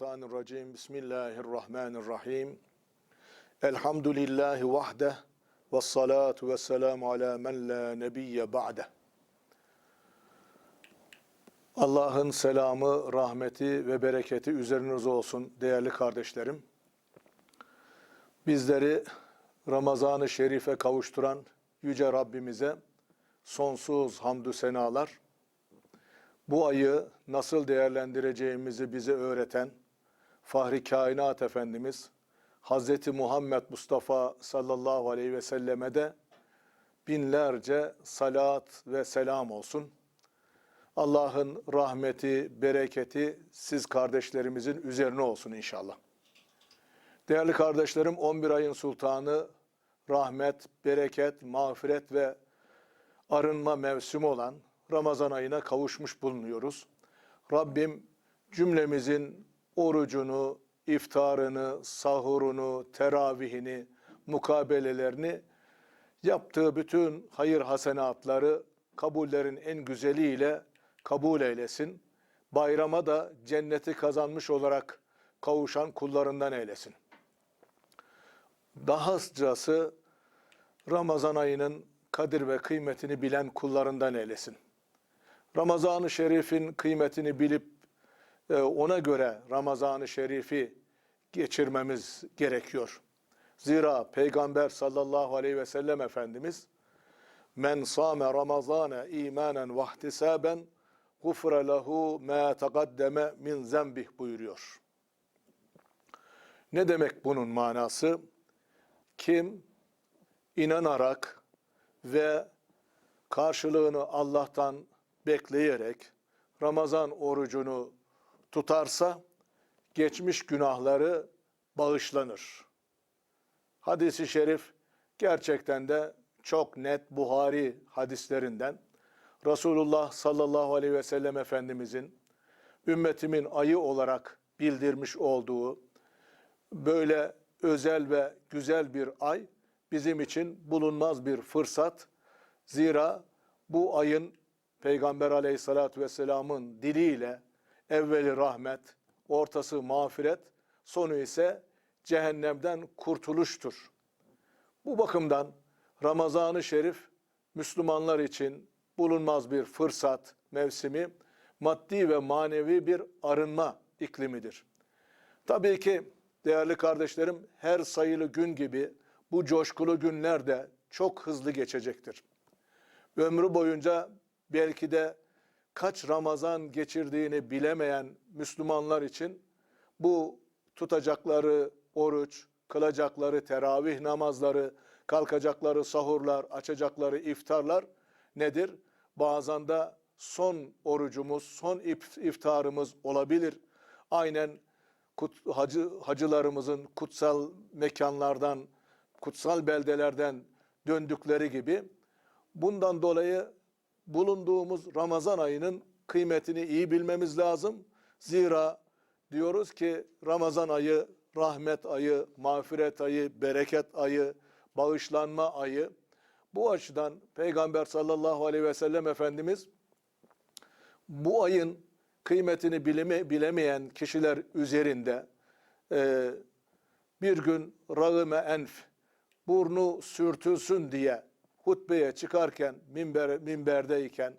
Euzubillahimineşşeytanirracim. Bismillahirrahmanirrahim. Elhamdülillahi vahdeh. Ve salatu ve selamu ala men la nebiyye ba'deh. Allah'ın selamı, rahmeti ve bereketi üzerinize olsun değerli kardeşlerim. Bizleri Ramazan-ı Şerif'e kavuşturan Yüce Rabbimize sonsuz hamdü senalar. Bu ayı nasıl değerlendireceğimizi bize öğreten Fahri Kainat Efendimiz Hz. Muhammed Mustafa sallallahu aleyhi ve selleme de binlerce salat ve selam olsun. Allah'ın rahmeti, bereketi siz kardeşlerimizin üzerine olsun inşallah. Değerli kardeşlerim 11 ayın sultanı rahmet, bereket, mağfiret ve arınma mevsimi olan Ramazan ayına kavuşmuş bulunuyoruz. Rabbim cümlemizin orucunu, iftarını, sahurunu, teravihini, mukabelelerini yaptığı bütün hayır hasenatları kabullerin en güzeliyle kabul eylesin. Bayrama da cenneti kazanmış olarak kavuşan kullarından eylesin. Dahascası Ramazan ayının kadir ve kıymetini bilen kullarından eylesin. Ramazan-ı Şerif'in kıymetini bilip ona göre Ramazan-ı Şerif'i geçirmemiz gerekiyor. Zira Peygamber sallallahu aleyhi ve sellem Efendimiz Men sâme Ramazâne imanen ve ihtisâben gufre lehu mâ tegaddeme min zembih buyuruyor. Ne demek bunun manası? Kim inanarak ve karşılığını Allah'tan bekleyerek Ramazan orucunu tutarsa geçmiş günahları bağışlanır. Hadis-i şerif gerçekten de çok net Buhari hadislerinden Resulullah sallallahu aleyhi ve sellem Efendimizin ümmetimin ayı olarak bildirmiş olduğu böyle özel ve güzel bir ay bizim için bulunmaz bir fırsat. Zira bu ayın Peygamber aleyhissalatü vesselamın diliyle evveli rahmet, ortası mağfiret, sonu ise cehennemden kurtuluştur. Bu bakımdan Ramazan-ı Şerif Müslümanlar için bulunmaz bir fırsat, mevsimi, maddi ve manevi bir arınma iklimidir. Tabii ki değerli kardeşlerim her sayılı gün gibi bu coşkulu günler de çok hızlı geçecektir. Ömrü boyunca belki de kaç Ramazan geçirdiğini bilemeyen Müslümanlar için bu tutacakları oruç, kılacakları teravih namazları, kalkacakları sahurlar, açacakları iftarlar nedir? Bazen de son orucumuz, son iftarımız olabilir. Aynen hacı, hacılarımızın kutsal mekanlardan, kutsal beldelerden döndükleri gibi bundan dolayı bulunduğumuz Ramazan ayının kıymetini iyi bilmemiz lazım. Zira diyoruz ki Ramazan ayı rahmet ayı, mağfiret ayı, bereket ayı, bağışlanma ayı. Bu açıdan Peygamber sallallahu aleyhi ve sellem Efendimiz bu ayın kıymetini bileme, bilemeyen kişiler üzerinde e, bir gün rağme enf, burnu sürtülsün diye hutbeye çıkarken, minber, minberdeyken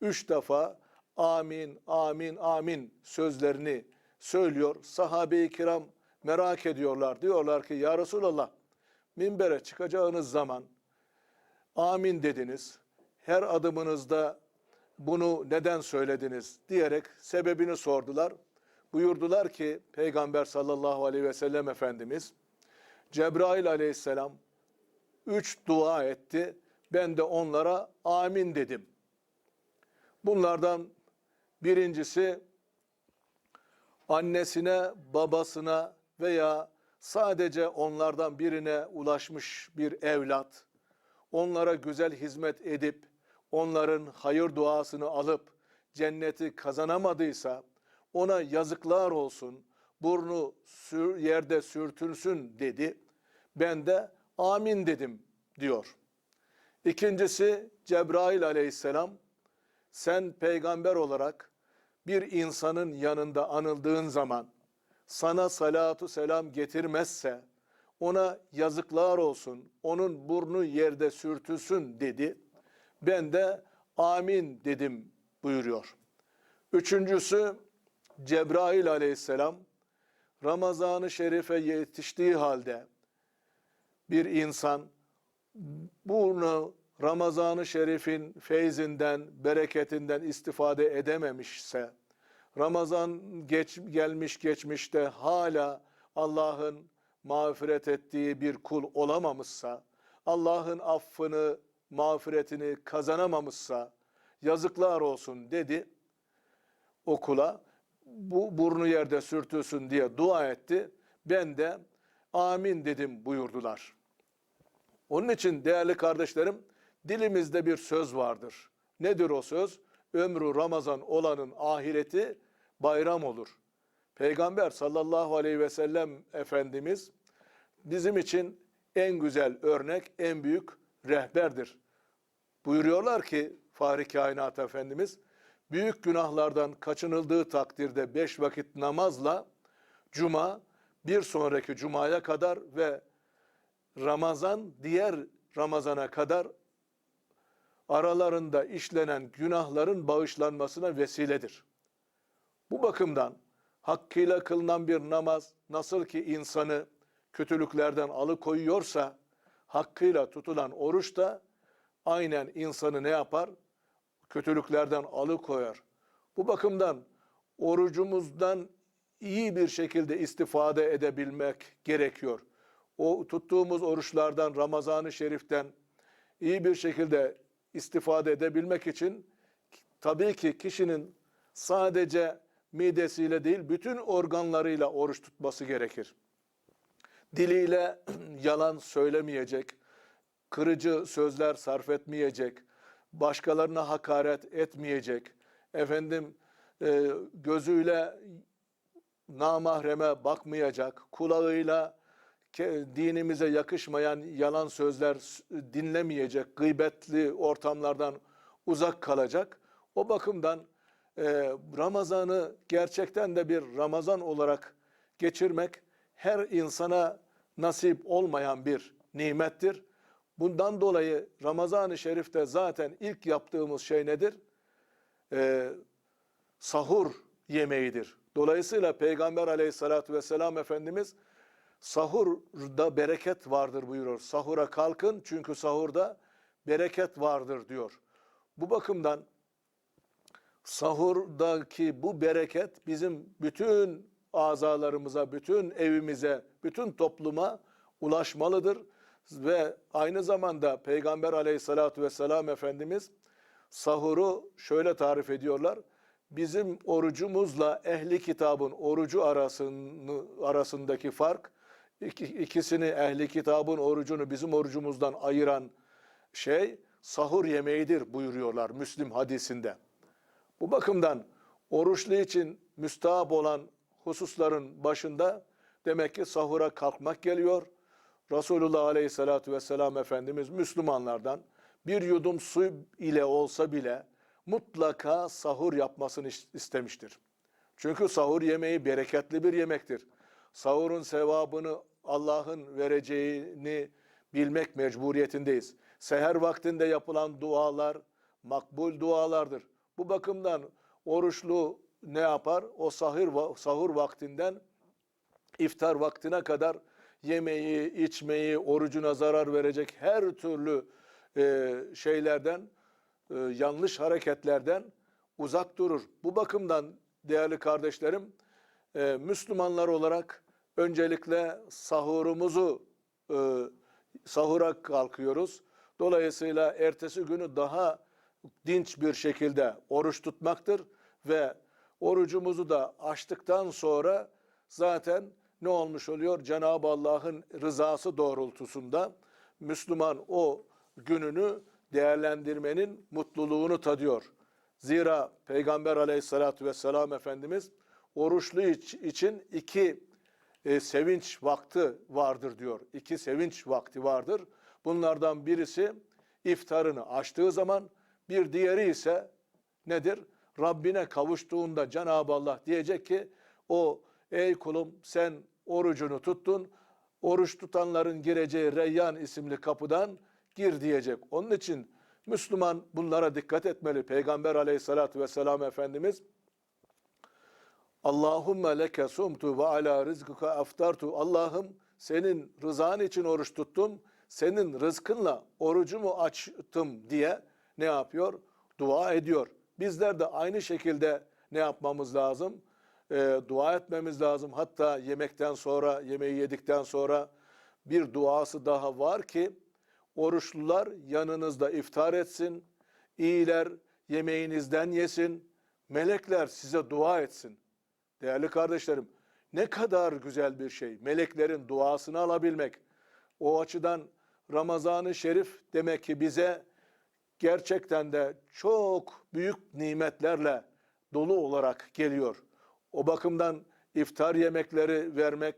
üç defa amin, amin, amin sözlerini söylüyor. Sahabe-i kiram merak ediyorlar. Diyorlar ki ya Resulallah minbere çıkacağınız zaman amin dediniz. Her adımınızda bunu neden söylediniz diyerek sebebini sordular. Buyurdular ki Peygamber sallallahu aleyhi ve sellem Efendimiz Cebrail aleyhisselam üç dua etti. Ben de onlara amin dedim. Bunlardan birincisi annesine, babasına veya sadece onlardan birine ulaşmış bir evlat, onlara güzel hizmet edip, onların hayır duasını alıp cenneti kazanamadıysa, ona yazıklar olsun, burnu sür, yerde sürtülsün dedi. Ben de amin dedim diyor. İkincisi Cebrail aleyhisselam, sen peygamber olarak bir insanın yanında anıldığın zaman sana salatu selam getirmezse ona yazıklar olsun, onun burnu yerde sürtülsün dedi. Ben de amin dedim buyuruyor. Üçüncüsü Cebrail aleyhisselam Ramazan-ı Şerif'e yetiştiği halde bir insan bunu Ramazan-ı Şerif'in feyzinden, bereketinden istifade edememişse, Ramazan geç, gelmiş geçmişte hala Allah'ın mağfiret ettiği bir kul olamamışsa, Allah'ın affını, mağfiretini kazanamamışsa, yazıklar olsun dedi o kula. Bu burnu yerde sürtülsün diye dua etti. Ben de amin dedim buyurdular. Onun için değerli kardeşlerim dilimizde bir söz vardır. Nedir o söz? Ömrü Ramazan olanın ahireti bayram olur. Peygamber sallallahu aleyhi ve sellem Efendimiz bizim için en güzel örnek, en büyük rehberdir. Buyuruyorlar ki Fahri Kainat Efendimiz, büyük günahlardan kaçınıldığı takdirde beş vakit namazla cuma, bir sonraki cumaya kadar ve Ramazan diğer Ramazana kadar aralarında işlenen günahların bağışlanmasına vesiledir. Bu bakımdan hakkıyla kılınan bir namaz nasıl ki insanı kötülüklerden alıkoyuyorsa hakkıyla tutulan oruç da aynen insanı ne yapar? Kötülüklerden alıkoyar. Bu bakımdan orucumuzdan iyi bir şekilde istifade edebilmek gerekiyor. O tuttuğumuz oruçlardan, Ramazan-ı Şerif'ten iyi bir şekilde istifade edebilmek için tabii ki kişinin sadece midesiyle değil bütün organlarıyla oruç tutması gerekir. Diliyle yalan söylemeyecek, kırıcı sözler sarf etmeyecek, başkalarına hakaret etmeyecek, efendim e, gözüyle namahreme bakmayacak, kulağıyla dinimize yakışmayan yalan sözler dinlemeyecek, gıybetli ortamlardan uzak kalacak. O bakımdan e, Ramazan'ı gerçekten de bir Ramazan olarak geçirmek her insana nasip olmayan bir nimettir. Bundan dolayı Ramazan-ı Şerif'te zaten ilk yaptığımız şey nedir? Ee, sahur yemeğidir. Dolayısıyla Peygamber aleyhissalatü vesselam Efendimiz sahurda bereket vardır buyuruyor. Sahura kalkın çünkü sahurda bereket vardır diyor. Bu bakımdan sahurdaki bu bereket bizim bütün azalarımıza, bütün evimize, bütün topluma ulaşmalıdır. Ve aynı zamanda Peygamber aleyhissalatü vesselam Efendimiz sahuru şöyle tarif ediyorlar. Bizim orucumuzla ehli kitabın orucu arasını, arasındaki fark, ikisini ehli kitabın orucunu bizim orucumuzdan ayıran şey sahur yemeğidir buyuruyorlar Müslim hadisinde. Bu bakımdan oruçlu için müstahap olan hususların başında demek ki sahura kalkmak geliyor. Resulullah Aleyhisselatü Vesselam Efendimiz Müslümanlardan bir yudum su ile olsa bile mutlaka sahur yapmasını istemiştir. Çünkü sahur yemeği bereketli bir yemektir. Sahurun sevabını Allah'ın vereceğini bilmek mecburiyetindeyiz. Seher vaktinde yapılan dualar makbul dualardır. Bu bakımdan oruçlu ne yapar? O sahur, sahur vaktinden iftar vaktine kadar yemeği, içmeyi, orucuna zarar verecek her türlü e, şeylerden, e, yanlış hareketlerden uzak durur. Bu bakımdan değerli kardeşlerim, e, Müslümanlar olarak öncelikle sahurumuzu e, sahura kalkıyoruz. Dolayısıyla ertesi günü daha dinç bir şekilde oruç tutmaktır ve orucumuzu da açtıktan sonra zaten ne olmuş oluyor? Cenab-ı Allah'ın rızası doğrultusunda Müslüman o gününü değerlendirmenin mutluluğunu tadıyor. Zira Peygamber aleyhissalatü vesselam Efendimiz oruçlu için iki e, sevinç vakti vardır diyor. İki sevinç vakti vardır. Bunlardan birisi iftarını açtığı zaman bir diğeri ise nedir? Rabbine kavuştuğunda Cenab-ı Allah diyecek ki o ey kulum sen orucunu tuttun. Oruç tutanların gireceği Reyyan isimli kapıdan gir diyecek. Onun için Müslüman bunlara dikkat etmeli. Peygamber aleyhissalatü vesselam Efendimiz Allahümme leke sumtu ve ala rizkıka aftartu. Allah'ım senin rızan için oruç tuttum. Senin rızkınla orucumu açtım diye ne yapıyor? Dua ediyor. Bizler de aynı şekilde ne yapmamız lazım? Ee, dua etmemiz lazım. Hatta yemekten sonra, yemeği yedikten sonra bir duası daha var ki oruçlular yanınızda iftar etsin. İyiler yemeğinizden yesin. Melekler size dua etsin. Değerli kardeşlerim, ne kadar güzel bir şey. Meleklerin duasını alabilmek. O açıdan Ramazan-ı Şerif demek ki bize gerçekten de çok büyük nimetlerle dolu olarak geliyor. O bakımdan iftar yemekleri vermek,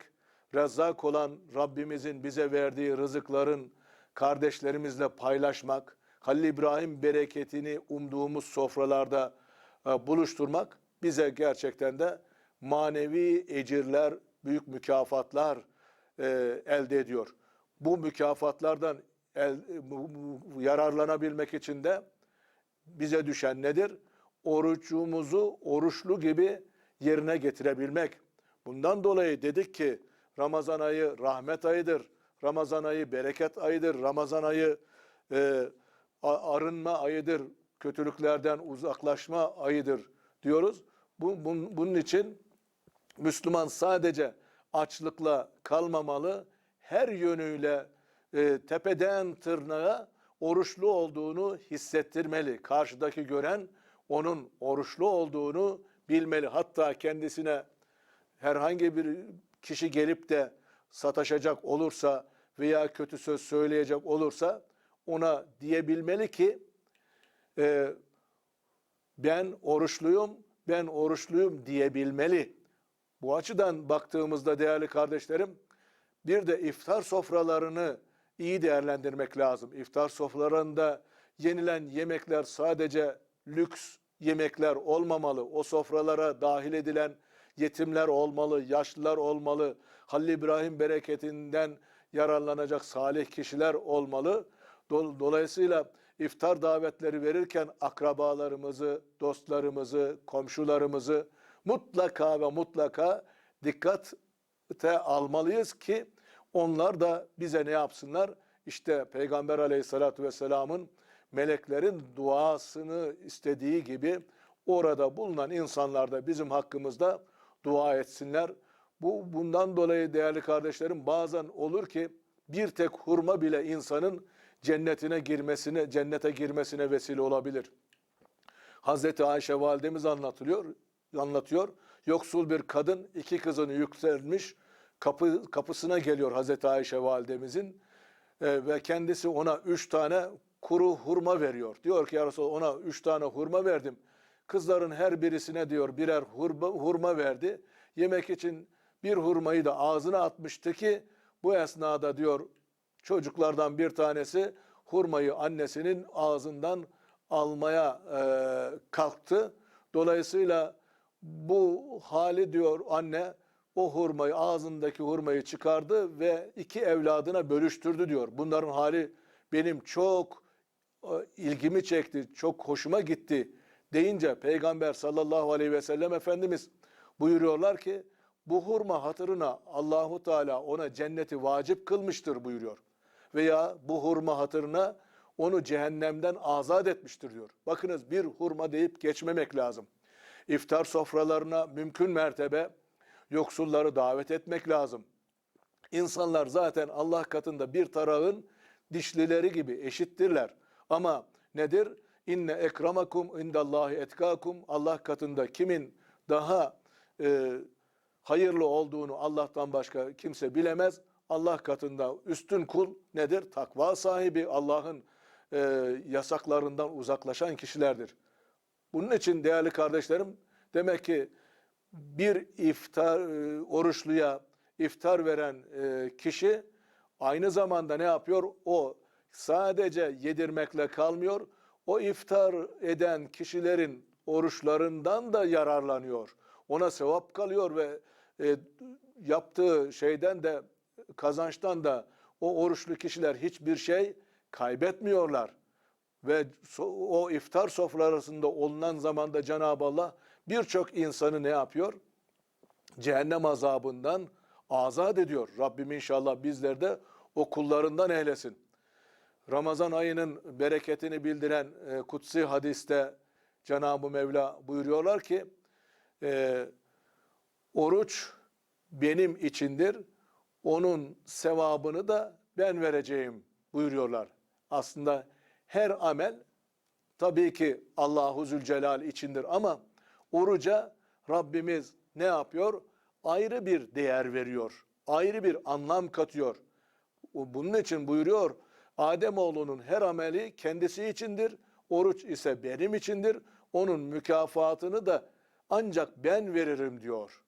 rezzak olan Rabbimizin bize verdiği rızıkların kardeşlerimizle paylaşmak, Halil İbrahim bereketini umduğumuz sofralarda e, buluşturmak bize gerçekten de manevi ecirler, büyük mükafatlar e, elde ediyor. Bu mükafatlardan el, yararlanabilmek için de bize düşen nedir? Orucumuzu oruçlu gibi yerine getirebilmek. Bundan dolayı dedik ki Ramazan ayı rahmet ayıdır. Ramazan ayı bereket ayıdır. Ramazan ayı e, arınma ayıdır. Kötülüklerden uzaklaşma ayıdır diyoruz. Bu, bun- bunun için Müslüman sadece açlıkla kalmamalı, her yönüyle e, tepeden tırnağa oruçlu olduğunu hissettirmeli. Karşıdaki gören onun oruçlu olduğunu bilmeli. Hatta kendisine herhangi bir kişi gelip de sataşacak olursa veya kötü söz söyleyecek olursa ona diyebilmeli ki e, ben oruçluyum, ben oruçluyum diyebilmeli. Bu açıdan baktığımızda değerli kardeşlerim, bir de iftar sofralarını iyi değerlendirmek lazım. İftar sofralarında yenilen yemekler sadece lüks yemekler olmamalı. O sofralara dahil edilen yetimler olmalı, yaşlılar olmalı. Halil İbrahim bereketinden yararlanacak salih kişiler olmalı. Dol- Dolayısıyla iftar davetleri verirken akrabalarımızı, dostlarımızı, komşularımızı mutlaka ve mutlaka dikkate almalıyız ki onlar da bize ne yapsınlar? İşte Peygamber aleyhissalatü vesselamın meleklerin duasını istediği gibi orada bulunan insanlar da bizim hakkımızda dua etsinler. Bu bundan dolayı değerli kardeşlerim bazen olur ki bir tek hurma bile insanın cennetine girmesine, cennete girmesine vesile olabilir. Hazreti Ayşe validemiz anlatılıyor, anlatıyor. Yoksul bir kadın iki kızını yükselmiş kapı kapısına geliyor Hazreti Ayşe validemizin E, ve kendisi ona üç tane kuru hurma veriyor. Diyor ki ya Resulallah ona üç tane hurma verdim. Kızların her birisine diyor birer hurma, hurma verdi. Yemek için bir hurmayı da ağzına atmıştı ki bu esnada diyor çocuklardan bir tanesi hurmayı annesinin ağzından almaya e, kalktı. Dolayısıyla bu hali diyor anne o hurmayı ağzındaki hurmayı çıkardı ve iki evladına bölüştürdü diyor. Bunların hali benim çok e, ilgimi çekti, çok hoşuma gitti deyince Peygamber sallallahu aleyhi ve sellem Efendimiz buyuruyorlar ki bu hurma hatırına Allahu Teala ona cenneti vacip kılmıştır buyuruyor. Veya bu hurma hatırına onu cehennemden azat etmiştir diyor. Bakınız bir hurma deyip geçmemek lazım. İftar sofralarına mümkün mertebe yoksulları davet etmek lazım. İnsanlar zaten Allah katında bir tarağın dişlileri gibi eşittirler. Ama nedir? İnne ekramakum indallahi etkakum. Allah katında kimin daha e, hayırlı olduğunu Allah'tan başka kimse bilemez. Allah katında üstün kul nedir? Takva sahibi, Allah'ın e, yasaklarından uzaklaşan kişilerdir. Bunun için değerli kardeşlerim, demek ki bir iftar e, oruçluya iftar veren e, kişi aynı zamanda ne yapıyor? O sadece yedirmekle kalmıyor. O iftar eden kişilerin oruçlarından da yararlanıyor. Ona sevap kalıyor ve e, yaptığı şeyden de kazançtan da o oruçlu kişiler hiçbir şey kaybetmiyorlar. Ve o iftar sofralarında olunan zamanda Cenab-ı Allah birçok insanı ne yapıyor? Cehennem azabından azat ediyor. Rabbim inşallah bizler de o kullarından eylesin. Ramazan ayının bereketini bildiren e, kutsi hadiste Cenab-ı Mevla buyuruyorlar ki e, oruç benim içindir, onun sevabını da ben vereceğim buyuruyorlar. Aslında her amel tabii ki Allahu Zülcelal içindir ama oruca Rabbimiz ne yapıyor? Ayrı bir değer veriyor. Ayrı bir anlam katıyor. Bunun için buyuruyor Ademoğlunun her ameli kendisi içindir. Oruç ise benim içindir. Onun mükafatını da ancak ben veririm diyor.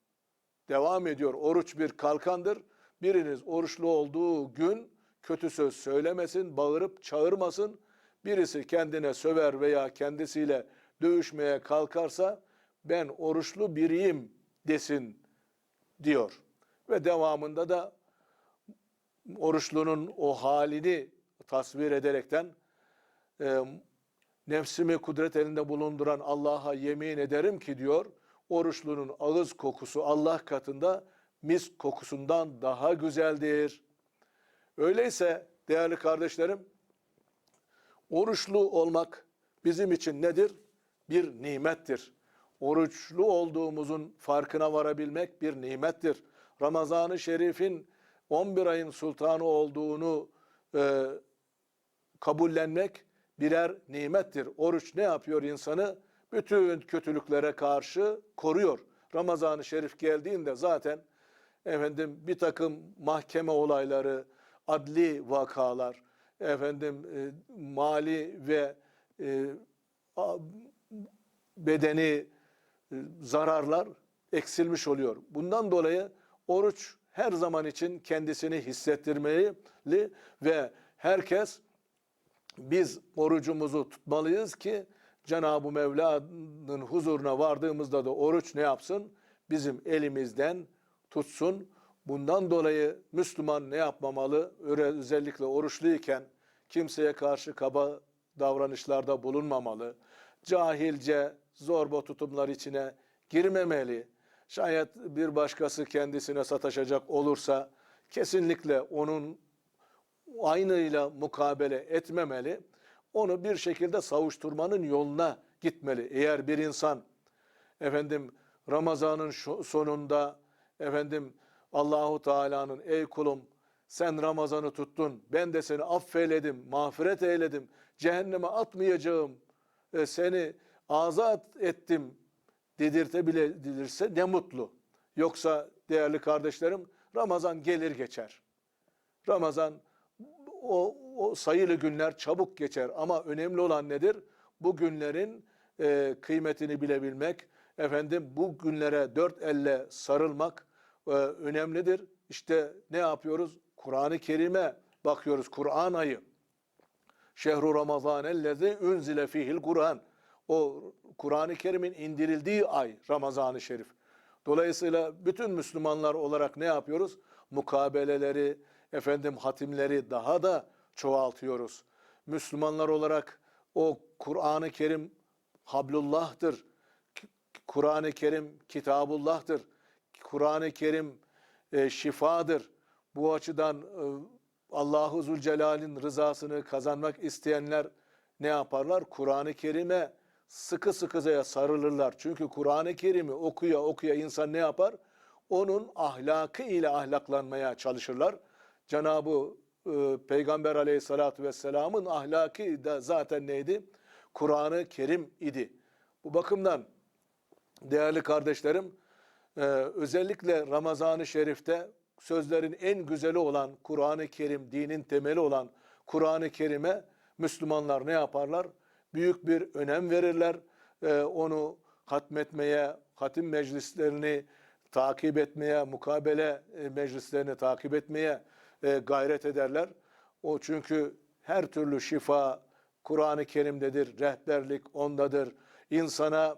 Devam ediyor. Oruç bir kalkandır. Biriniz oruçlu olduğu gün kötü söz söylemesin, bağırıp çağırmasın. Birisi kendine söver veya kendisiyle dövüşmeye kalkarsa ben oruçlu biriyim desin diyor. Ve devamında da oruçlunun o halini tasvir ederekten e, nefsimi kudret elinde bulunduran Allah'a yemin ederim ki diyor oruçlunun ağız kokusu Allah katında mis kokusundan daha güzeldir. Öyleyse değerli kardeşlerim oruçlu olmak bizim için nedir? Bir nimettir. Oruçlu olduğumuzun farkına varabilmek bir nimettir. Ramazan-ı Şerif'in 11 ayın sultanı olduğunu e, kabullenmek birer nimettir. Oruç ne yapıyor insanı? Bütün kötülüklere karşı koruyor. Ramazan-ı Şerif geldiğinde zaten efendim bir takım mahkeme olayları, adli vakalar, efendim e, mali ve e, bedeni e, zararlar eksilmiş oluyor. Bundan dolayı oruç her zaman için kendisini hissettirmeli ve herkes biz orucumuzu tutmalıyız ki Cenab-ı Mevla'nın huzuruna vardığımızda da oruç ne yapsın? Bizim elimizden tutsun. Bundan dolayı Müslüman ne yapmamalı? Özellikle oruçluyken kimseye karşı kaba davranışlarda bulunmamalı. Cahilce zorba tutumlar içine girmemeli. Şayet bir başkası kendisine sataşacak olursa kesinlikle onun aynıyla mukabele etmemeli. Onu bir şekilde savuşturmanın yoluna gitmeli. Eğer bir insan efendim Ramazan'ın sonunda efendim Allahu Teala'nın ey kulum sen Ramazan'ı tuttun. Ben de seni affeyledim, mağfiret eyledim. Cehenneme atmayacağım. e, seni azat ettim dedirtebilirse ne mutlu. Yoksa değerli kardeşlerim Ramazan gelir geçer. Ramazan o, o sayılı günler çabuk geçer ama önemli olan nedir? Bu günlerin e, kıymetini bilebilmek, efendim bu günlere dört elle sarılmak e, önemlidir. İşte ne yapıyoruz? Kur'an-ı Kerim'e bakıyoruz. Kur'an ayı. Şehru Ramazan ellezi unzile fihil Kur'an. O Kur'an-ı Kerim'in indirildiği ay Ramazan-ı Şerif. Dolayısıyla bütün Müslümanlar olarak ne yapıyoruz? Mukabeleleri, efendim hatimleri daha da çoğaltıyoruz. Müslümanlar olarak o Kur'an-ı Kerim hablullah'tır. Kur'an-ı Kerim kitabullah'tır. Kur'an-ı Kerim e, şifadır. Bu açıdan e, Allahu Zülcelal'in rızasını kazanmak isteyenler ne yaparlar? Kur'an-ı Kerim'e sıkı sıkıya sarılırlar. Çünkü Kur'an-ı Kerim'i okuya okuya insan ne yapar? Onun ahlakı ile ahlaklanmaya çalışırlar. Cenab-ı e, Peygamber aleyhissalatü vesselamın ahlakı da zaten neydi? Kur'an-ı Kerim idi. Bu bakımdan değerli kardeşlerim, e, özellikle Ramazan-ı Şerif'te sözlerin en güzeli olan Kur'an-ı Kerim, dinin temeli olan Kur'an-ı Kerim'e Müslümanlar ne yaparlar? Büyük bir önem verirler. E, onu hatmetmeye, hatim meclislerini takip etmeye, mukabele e, meclislerini takip etmeye e, gayret ederler. O çünkü her türlü şifa Kur'an-ı Kerim'dedir, rehberlik ondadır. İnsana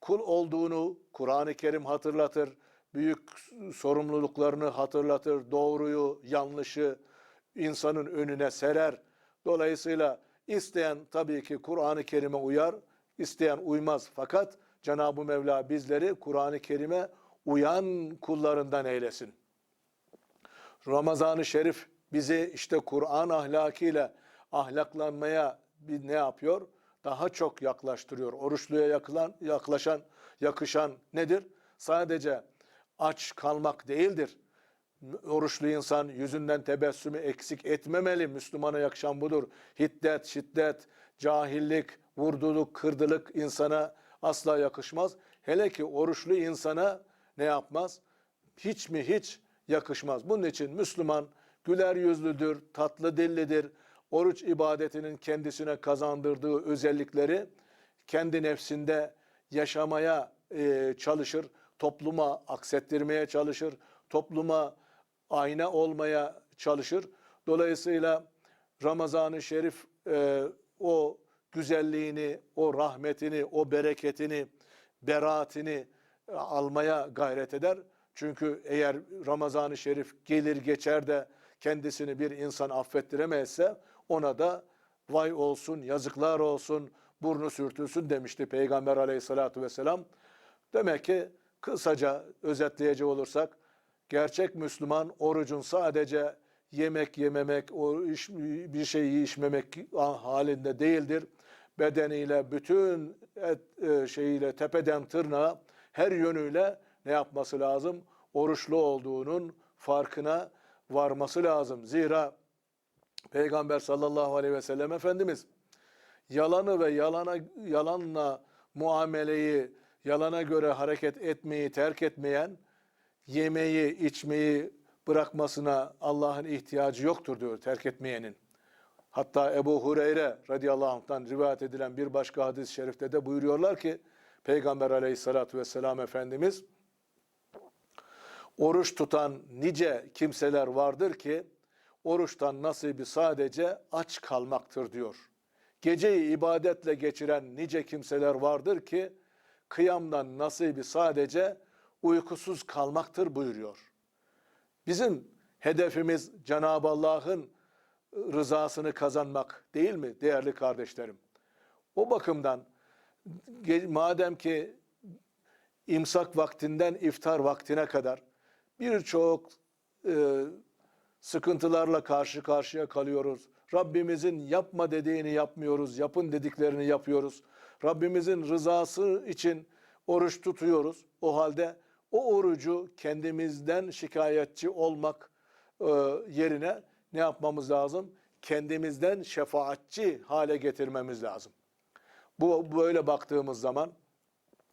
kul olduğunu Kur'an-ı Kerim hatırlatır. büyük sorumluluklarını hatırlatır, doğruyu, yanlışı insanın önüne serer. Dolayısıyla isteyen tabii ki Kur'an-ı Kerim'e uyar, isteyen uymaz. Fakat Cenab-ı Mevla bizleri Kur'an-ı Kerim'e uyan kullarından eylesin. Ramazan-ı Şerif bizi işte Kur'an ahlakıyla ahlaklanmaya bir ne yapıyor? Daha çok yaklaştırıyor. Oruçluya yakılan, yaklaşan, yakışan nedir? Sadece aç kalmak değildir. Oruçlu insan yüzünden tebessümü eksik etmemeli. Müslümana yakışan budur. Hiddet, şiddet, cahillik, vurduluk, kırdılık insana asla yakışmaz. Hele ki oruçlu insana ne yapmaz? Hiç mi hiç yakışmaz. Bunun için Müslüman güler yüzlüdür, tatlı dillidir. Oruç ibadetinin kendisine kazandırdığı özellikleri kendi nefsinde yaşamaya e, çalışır, topluma aksettirmeye çalışır, topluma ayna olmaya çalışır. Dolayısıyla Ramazan-ı Şerif e, o güzelliğini, o rahmetini, o bereketini, beraatini e, almaya gayret eder. Çünkü eğer Ramazan-ı Şerif gelir geçer de kendisini bir insan affettiremezse ona da vay olsun, yazıklar olsun, burnu sürtülsün demişti Peygamber aleyhissalatu vesselam. Demek ki kısaca özetleyecek olursak gerçek Müslüman orucun sadece yemek yememek, o iş, bir şey içmemek halinde değildir. Bedeniyle, bütün et, e, şeyiyle, tepeden tırnağa her yönüyle ne yapması lazım? Oruçlu olduğunun farkına varması lazım. Zira Peygamber sallallahu aleyhi ve sellem Efendimiz yalanı ve yalana yalanla muameleyi, yalana göre hareket etmeyi terk etmeyen, yemeği, içmeyi bırakmasına Allah'ın ihtiyacı yoktur diyor terk etmeyenin. Hatta Ebu Hureyre radıyallahu anh'tan rivayet edilen bir başka hadis-i şerifte de buyuruyorlar ki Peygamber aleyhissalatü vesselam Efendimiz oruç tutan nice kimseler vardır ki oruçtan nasibi sadece aç kalmaktır diyor. Geceyi ibadetle geçiren nice kimseler vardır ki kıyamdan nasibi sadece uykusuz kalmaktır buyuruyor. Bizim hedefimiz Cenab-ı Allah'ın rızasını kazanmak değil mi değerli kardeşlerim? O bakımdan madem ki imsak vaktinden iftar vaktine kadar birçok e, sıkıntılarla karşı karşıya kalıyoruz. Rabbimizin yapma dediğini yapmıyoruz, yapın dediklerini yapıyoruz. Rabbimizin rızası için oruç tutuyoruz. O halde o orucu kendimizden şikayetçi olmak e, yerine ne yapmamız lazım? Kendimizden şefaatçi hale getirmemiz lazım. Bu böyle baktığımız zaman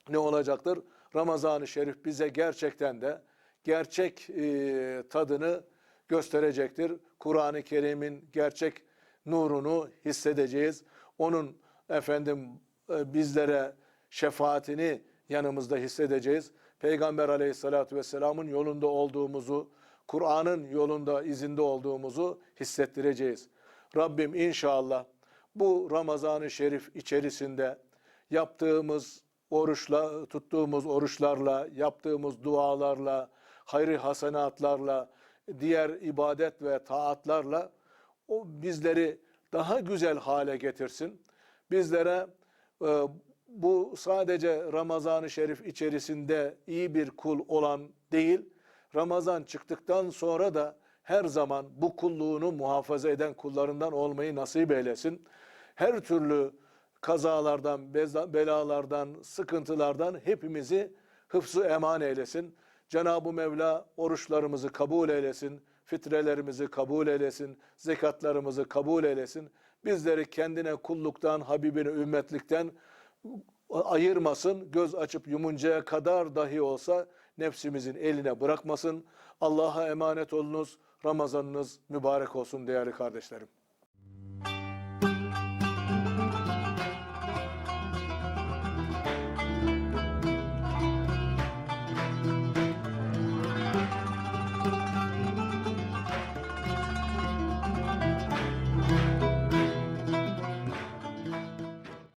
ne olacaktır? Ramazan-ı Şerif bize gerçekten de gerçek e, tadını gösterecektir. Kur'an-ı Kerim'in gerçek nurunu hissedeceğiz. Onun efendim e, bizlere şefaatini yanımızda hissedeceğiz. Peygamber aleyhissalatü vesselamın yolunda olduğumuzu, Kur'an'ın yolunda, izinde olduğumuzu hissettireceğiz. Rabbim inşallah bu Ramazan-ı Şerif içerisinde yaptığımız oruçla, tuttuğumuz oruçlarla, yaptığımız dualarla, hayri hasenatlarla, diğer ibadet ve taatlarla o bizleri daha güzel hale getirsin. Bizlere e, bu sadece Ramazan-ı Şerif içerisinde iyi bir kul olan değil, Ramazan çıktıktan sonra da her zaman bu kulluğunu muhafaza eden kullarından olmayı nasip eylesin. Her türlü kazalardan, belalardan, sıkıntılardan hepimizi hıfzı eman eylesin. Cenab-ı Mevla oruçlarımızı kabul eylesin, fitrelerimizi kabul eylesin, zekatlarımızı kabul eylesin. Bizleri kendine kulluktan, Habibine ümmetlikten ayırmasın. Göz açıp yumuncaya kadar dahi olsa nefsimizin eline bırakmasın. Allah'a emanet olunuz. Ramazanınız mübarek olsun değerli kardeşlerim.